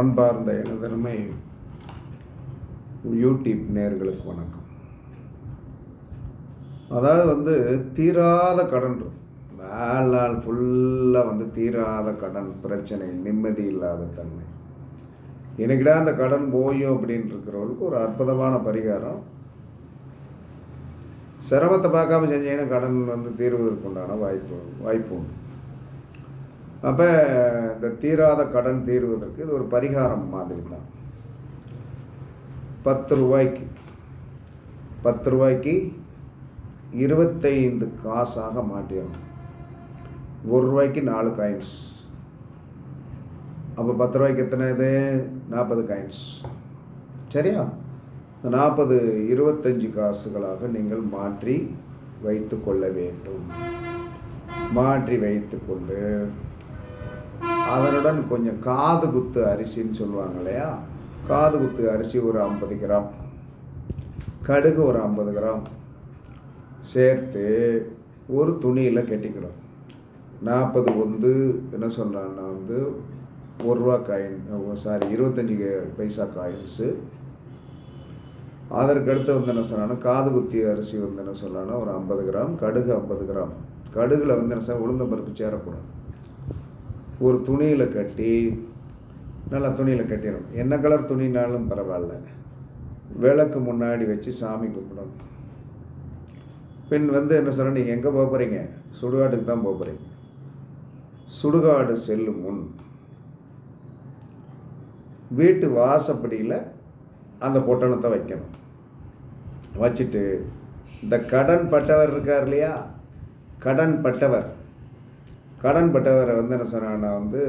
அன்பார்ந்த எனதருமை யூடியூப் நேர்களுக்கு வணக்கம். அதாவது வந்து தீராத கடன் இருக்கும். நாள் ஃபுல்லாக வந்து தீராத கடன் பிரச்சனை நிம்மதி இல்லாத தன்மை. எனக்கிடா அந்த கடன் போயும் அப்படின்னு இருக்கிறவங்களுக்கு ஒரு அற்புதமான பரிகாரம். சிரமத்தை பார்க்காம செஞ்சீங்கன்னா கடன் வந்து தீர்வதற்குண்டான வாய்ப்பு வாய்ப்பு உண்டு. அப்போ இந்த தீராத கடன் தீர்வதற்கு இது ஒரு பரிகாரம் மாதிரி தான் பத்து ரூபாய்க்கு பத்து ரூபாய்க்கு இருபத்தைந்து காசாக மாட்டிடணும். ஒரு ரூபாய்க்கு நாலு காயின்ஸ் அப்போ பத்து ரூபாய்க்கு எத்தனை இது? நாற்பது காயின்ஸ் சரியா? இந்த நாற்பது இருபத்தஞ்சி காசுகளாக நீங்கள் மாற்றி வைத்து கொள்ள வேண்டும். மாற்றி வைத்து கொண்டு அதனுடன் கொஞ்சம் காது குத்து அரிசின்னு சொல்லுவாங்க இல்லையா? காது குத்து அரிசி ஒரு ஐம்பது கிராம். கடுகு ஒரு ஐம்பது கிராம். சேர்த்து ஒரு துணியில் கட்டிக்கணும் நாற்பது வந்து என்ன சொல்கிறான்னா வந்து ஒரு ரூபா காயின் சாரி இருபத்தஞ்சி பைசா காயின்ஸு அதற்கு அடுத்து வந்து என்ன சொன்னான்னா காது குத்தி அரிசி வந்து என்ன சொன்னான்னா ஒரு ஐம்பது கிராம் கடுகு ஐம்பது கிராம். கடுகில் வந்து என்ன சொன்னால் உளுந்தம்பருப்பு சேரக்கூடாது. ஒரு துணியில் கட்டி நல்லா துணியில் கட்டிடணும். என்ன கலர் துணினாலும் பரவாயில்ல. விளக்கு முன்னாடி வச்சு சாமி கும்பிடணும். பின் வந்து என்ன சொல்கிறேன் நீங்கள் எங்கே போக போகிறீங்க சுடுகாட்டுக்கு தான் போக போகிறீங்க சுடுகாடு செல்லும் முன் வீட்டு வாசப்படியில் அந்த பொட்டணத்தை வைக்கணும். வச்சுட்டு இந்த கடன் பட்டவர் இருக்கார் இல்லையா? கடன் பட்டவர். கடன் பட்டவரை வந்து என்ன சொன்னான்னா வந்து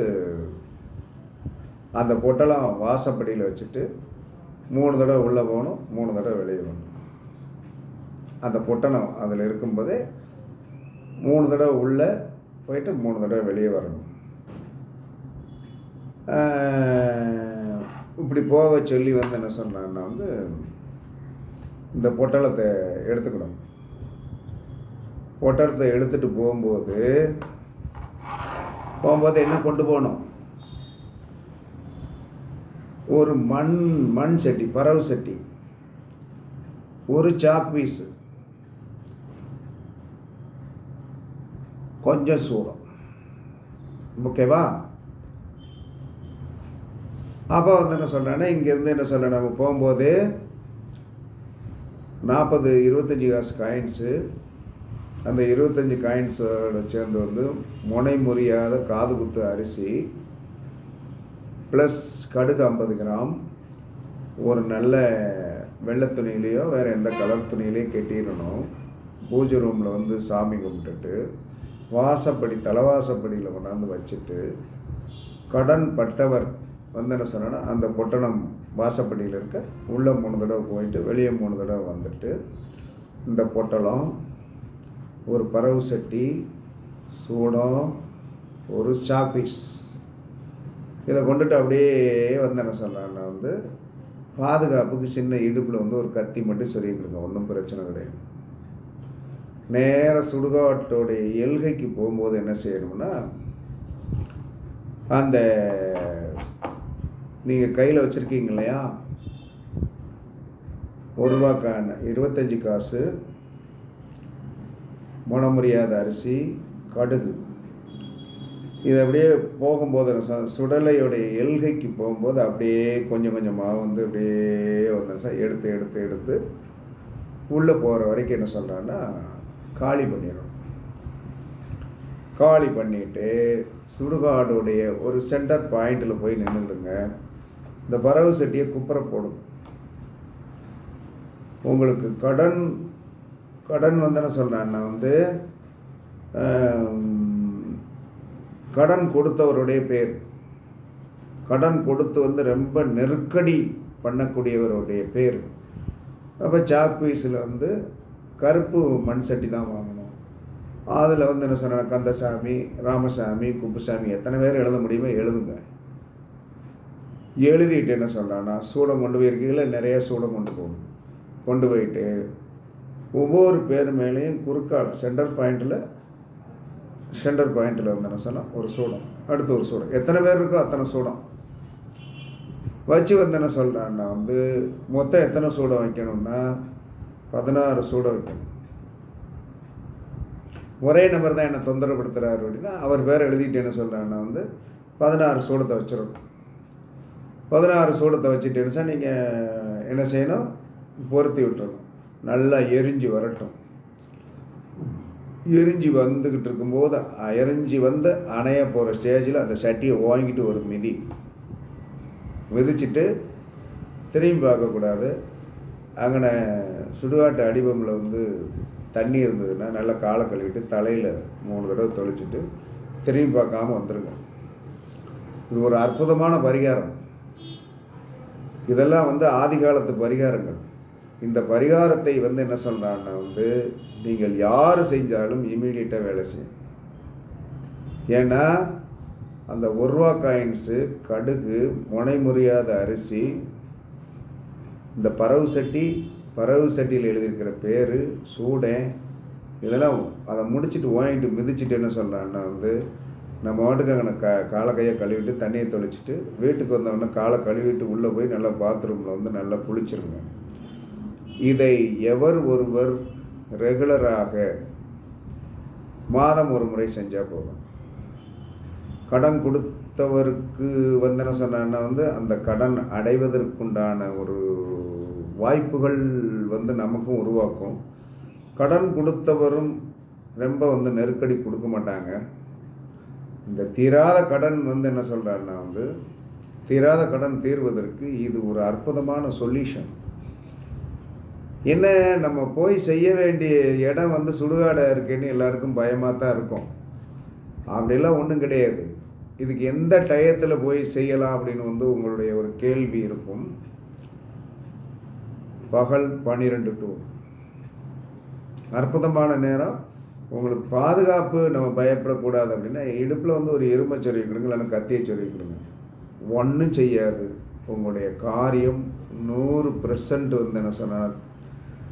அந்த பொட்டலம் வாசப்படியில் வச்சுட்டு மூணு தடவை உள்ளே போகணும் மூணு தடவை வெளியே வரணும். அந்த பொட்டணம் அதில் இருக்கும்போதே மூணு தடவை உள்ளே போயிட்டு மூணு தடவை வெளியே வரணும். இப்படி போக சொல்லி வந்து என்ன சொன்னான்னா வந்து இந்த பொட்டலத்தை எடுத்துக்கணும். பொட்டலத்தை எடுத்துகிட்டு போகும்போது போகும்போது என்ன கொண்டு போகணும்? ஒரு மண் மண் சட்டி பறவு சட்டி. ஒரு சாக் பீஸு கொஞ்சம் சூடம். ஓகேவா அப்போ வந்து என்ன சொல்கிறேன்னா இங்கேருந்து என்ன சொல்கிறேன் நம்ம போகும்போது நாற்பது இருபத்தஞ்சி காசு காயின்ஸு அந்த இருபத்தஞ்சி காயின்ஸோட சேர்ந்து வந்து முனை முறியாத காது குத்து அரிசி ப்ளஸ் கடுகு ஐம்பது கிராம் ஒரு நல்ல வெள்ளை துணியிலையோ வேறு எந்த கலர் துணியிலையோ கட்டிடணும். பூஜை ரூமில் வந்து சாமி கும்பிட்டுட்டு வாசப்படி தலைவாசப்படியில் கொண்டாந்து வச்சுட்டு கடன் பட்டவர் வந்து என்ன சொன்னேன்னா அந்த பொட்டணம் வாசப்படியில் இருக்க உள்ளே மூணு தடவை போயிட்டு வெளியே மூணு தடவை வந்துட்டு இந்த பொட்டலம் ஒரு பறவு சட்டி சூடம் ஒரு ஸ்டாப்பீஸ் இதை கொண்டுட்டு அப்படியே வந்து என்ன வந்து பாதுகாப்புக்கு சின்ன இடுப்பில் வந்து ஒரு கத்தி மட்டும் சொல்லிக்கிடுங்க ஒன்றும் பிரச்சனை கிடையாது. நேர சுடுகாட்டோடைய எல்கைக்கு போகும்போது என்ன செய்யணும்னா அந்த நீங்கள் கையில் வச்சுருக்கீங்க இல்லையா? ஒரு ரூபா இருபத்தஞ்சி காசு முனமுறியாத அரிசி கடுகு. இது அப்படியே போகும்போது சுடலையுடைய எல்கைக்கு போகும்போது அப்படியே கொஞ்சம் கொஞ்சமாக வந்து அப்படியே வந்து எடுத்து எடுத்து எடுத்து உள்ளே போகிற வரைக்கும் என்ன சொல்கிறான்னா காலி பண்ணிடணும். காலி பண்ணிவிட்டு சுடுகாடுடைய ஒரு சென்டர் பாயிண்டில் போய் நின்றுடுங்க இந்த பறவை சட்டியை குப்புற போடும். உங்களுக்கு கடன் கடன் வந்து என்ன சொல்கிறேன்னா வந்து கடன் கொடுத்தவருடைய பேர். கடன் கொடுத்து வந்து ரொம்ப நெருக்கடி பண்ணக்கூடியவருடைய பேர். அப்போ சாக் பீஸில் வந்து கருப்பு மண் சட்டி தான் வாங்கணும். அதில் வந்து என்ன சொன்ன கந்தசாமி ராமசாமி குப்புசாமி எத்தனை பேர் எழுத முடியுமோ எழுதுங்க. எழுதிட்டு என்ன சொல்கிறான்னா சூடம் கொண்டு போயிருக்கீங்களா? நிறைய சூடம் கொண்டு போகணும் கொண்டு போயிட்டு ஒவ்வொரு பேர் மேலேயும் குறுக்கால் சென்டர் பாயிண்டில் சென்டர் பாயிண்டில் வந்து என்ன சொன்னால் ஒரு சூடம். அடுத்து ஒரு சூடம். எத்தனை பேர் இருக்கோ அத்தனை சூடம். வச்சு வந்து என்ன சொல்கிறேன்னா வந்து மொத்தம் எத்தனை சூடம் வைக்கணும்னா பதினாறு சூடம் வைக்கணும். ஒரே நபர் தான் என்னை தொந்தரப்படுத்துகிறாரு அப்படின்னா அவர் பேர் எழுதிட்டு என்ன சொல்கிறாங்கன்னா வந்து பதினாறு சூடத்தை வச்சிடணும் பதினாறு சூடத்தை வச்சுட்டேன்னு சார் நீங்கள் என்ன செய்யணும்? பொருத்தி விட்டுறணும். நல்லா எரிஞ்சு வரட்டும். எரிஞ்சு வந்துக்கிட்டு இருக்கும்போது எரிஞ்சு வந்து அணைய போகிற ஸ்டேஜில் அந்த சட்டியை வாங்கிட்டு ஒரு மிதி. மிதிச்சிட்டு திரும்பி பார்க்கக்கூடாது அங்கே சுடுகாட்டு அடிபம்பில் வந்து தண்ணி இருந்ததுன்னா நல்லா காலை கழுவிட்டு தலையில் மூணு தடவை தொளிச்சிட்டு திரும்பி பார்க்காம வந்துடுங்க இது ஒரு அற்புதமான பரிகாரம். இதெல்லாம் வந்து ஆதி காலத்து பரிகாரங்கள். இந்த பரிகாரத்தை வந்து என்ன சொல்கிறான்னா வந்து நீங்கள் யார் செஞ்சாலும் இமீடியட்டாக வேலை செய்யும். ஏன்னா அந்த ஒரு ரூபா காயின்ஸு கடுகு முனை முறியாத அரிசி இந்த பறவு சட்டி பறவு சட்டியில் எழுதியிருக்கிற பேர் சூடன் இதெல்லாம் அதை முடிச்சுட்டு ஓங்கிட்டு மிதிச்சுட்டு என்ன சொல்கிறான்னா வந்து நம்ம வாட்டுக்கு அங்கே க காலை கையை கழுவிட்டு தண்ணியை தொளிச்சிட்டு வீட்டுக்கு வந்தவொடனே காலை கழுவிட்டு உள்ளே போய் நல்லா பாத்ரூமில் வந்து நல்லா குளிச்சிருங்க. இதை எவர் ஒருவர் ரெகுலராக மாதம் ஒரு முறை செஞ்சால் போதும். கடன் கொடுத்தவருக்கு வந்து என்ன சொன்னான்னா வந்து அந்த கடன் அடைவதற்குண்டான ஒரு வாய்ப்புகள் வந்து நமக்கும் உருவாக்கும். கடன் கொடுத்தவரும் ரொம்ப வந்து நெருக்கடி கொடுக்க மாட்டாங்க. இந்த தீராத கடன் வந்து என்ன சொல்கிறாருன்னா வந்து தீராத கடன் தீர்வதற்கு இது ஒரு அற்புதமான சொல்யூஷன் என்ன நம்ம போய் செய்ய வேண்டிய இடம் வந்து சுடுகாடாக இருக்குன்னு எல்லாருக்கும் பயமாக தான் இருக்கும். அப்படிலாம் ஒன்றும் கிடையாது. இதுக்கு எந்த டயத்தில் போய் செய்யலாம் அப்படின்னு வந்து உங்களுடைய ஒரு கேள்வி இருக்கும். பகல் பன்னிரெண்டு டூ அற்புதமான நேரம். உங்களுக்கு பாதுகாப்பு நம்ம பயப்படக்கூடாது அப்படின்னா இடுப்பில் வந்து ஒரு எருமை சொருவிக்கிடுங்க இல்லைன்னா கத்தியை சொருவிக்கிடுங்க ஒன்றும் செய்யாது. உங்களுடைய காரியம் நூறு பெர்சன்ட் வந்து என்ன சொன்னால்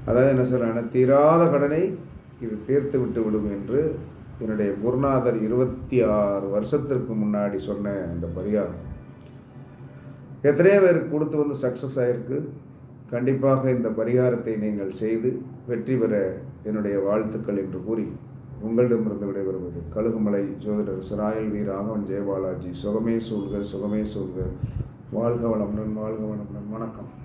அதாவது என்ன சொல்கிறேன் தீராத கடனை இது தீர்த்து விட்டு விடும் என்று என்னுடைய குருநாதர் இருபத்தி ஆறு வருஷத்திற்கு முன்னாடி சொன்ன இந்த பரிகாரம். எத்தனையோ பேருக்கு கொடுத்து வந்து சக்ஸஸ் ஆகிருக்கு கண்டிப்பாக இந்த பரிகாரத்தை நீங்கள் செய்து வெற்றி பெற என்னுடைய வாழ்த்துக்கள் என்று கூறி உங்களிடமிருந்து விடைபெறுவது கழுகுமலை ஜோதிடர் சிராயல் வி. ராகவன் ஜெயபாலாஜி. சுகமே சூழ்க சுகமே சூழ்க. வாழ்க வளமுடன் வாழ்க வளமுடன். வணக்கம்.